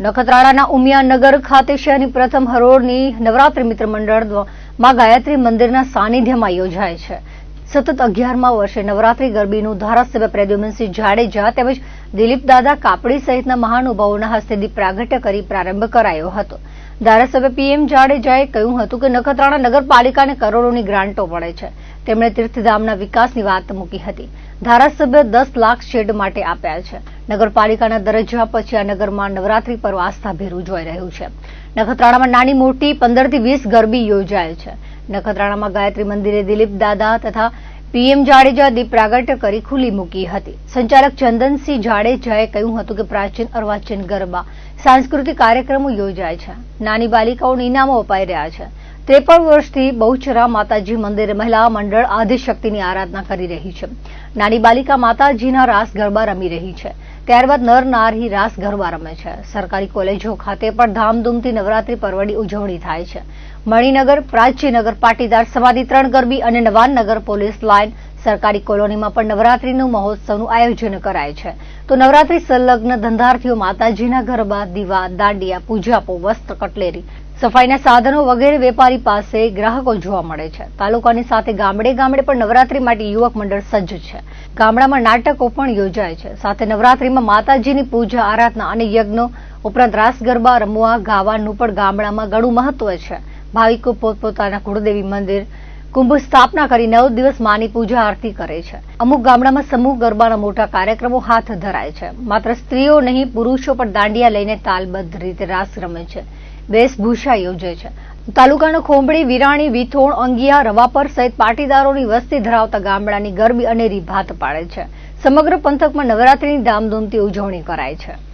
નખત્રાણાના ઉમિયાનગર ખાતે શહેરની પ્રથમ હરોળની નવરાત્રિ મિત્ર મંડળ ગાયત્રી મંદિરના સાનિધ્યમાં યોજાય છે. સતત અગિયારમા વર્ષે નવરાત્રી ગરબીનું ધારાસભ્ય પ્રદ્યુમનસિંહ જાડેજા તેમજ દિલીપ દાદા કાપડી સહિતના મહાનુભાવોના હસ્તે દીપ પ્રાગટ્ય કરી પ્રારંભ કરાયો હતો. ધારાસભ્ય પીએમ જાડેજાએ કહ્યું હતું કે નખત્રાણા નગરપાલિકાને કરોડોની ગ્રાન્ટો મળે છે. તેમણે તીર્થધામના વિકાસની વાત મૂકી હતી. ધારાસભ્ય દસ લાખ શેડ માટે આપ્યા છે. નગરપાલિકાના દરજ્જા પછી આ નગરમાં નવરાત્રી પર્વ આસ્થાભેર ઉજવાઈ રહ્યું છે. નખત્રાણામાં નાની મોટી પંદરથી વીસ ગરબી યોજાય છે. નખત્રાણામાં ગાયત્રી મંદિરે દિલીપ દાદા તથા પીએમ જાડેજા દીપ પ્રાગટ્ય કરી ખુલ્લી મૂકી હતી. સંચાલક ચંદનસિંહ જાડેજાએ કહ્યું હતું કે પ્રાચીન અર્વાચીન ગરબા સાંસ્કૃતિક કાર્યક્રમો યોજાય છે. નાની બાલિકાઓને ઇનામો અપાઈ રહ્યા છે. ત્રેપન વર્ષથી બહુચરા માતાજી મંદિરે મહિલા મંડળ આદિશક્તિની આરાધના કરી રહી છે. નાની બાલિકા માતાજીના રાસ ગરબા રમી રહી છે. ત્યારબાદ નર, નારી રાસ ગરબા રમે છે. સરકારી કોલેજો ખાતે પણ ધામધૂમથી નવરાત્રી પર્વની ઉજવણી થાય છે. મણિનગર પ્રાચીનગર પાટીદાર સમાધિ ત્રણ ગરબી અને નવાનનગર પોલીસ લાઇન સરકારી કોલોનીમાં પણ નવરાત્રીનું મહોત્સવનું આયોજન કરાય છે. તો નવરાત્રી સંલગ્ન ધંધાર્થીઓ માતાજીના ગરબા, દીવા, દાંડિયા, પૂજાપો, વસ્ત્ર, કટલેરી, સફાઈના સાધનો વગેરે વેપારી પાસે ગ્રાહકો જોવા મળે છે. તાલુકાની સાથે ગામડે ગામડે પણ નવરાત્રી માટે યુવક મંડળ સજ્જ છે. ગામડામાં નાટકો પણ યોજાય છે. સાથે નવરાત્રીમાં માતાજીની પૂજા, આરાધના અને યજ્ઞો. ઉપરાંત રાસ, ગરબા, રમવા, ગાવાનું પણ ગામડામાં ઘણું મહત્વ છે. ભાવિકો પોતપોતાના કુળદેવી મંદિર કુંભ સ્થાપના કરી નવ દિવસ માની પૂજા આરતી કરે છે. અમુક ગામડામાં સમૂહ ગરબાના મોટા કાર્યક્રમો હાથ ધરાય છે. માત્ર સ્ત્રીઓ નહીં, પુરુષો પણ દાંડિયા લઈને તાલબદ્ધ રીતે રાસ રમે છે. વેશભૂષા યોજે છે. તાલુકાનો ખોંભડી વિરાણી, વિથોણ, અંગિયા, રવાપર સહિત પાટીદારોની વસ્તી ધરાવતા ગામડાની ગરબી અનેરી ભાત પાડે છે. સમગ્ર પંથકમાં નવરાત્રીની ધામધૂમથી ઉજવણી કરાય છે.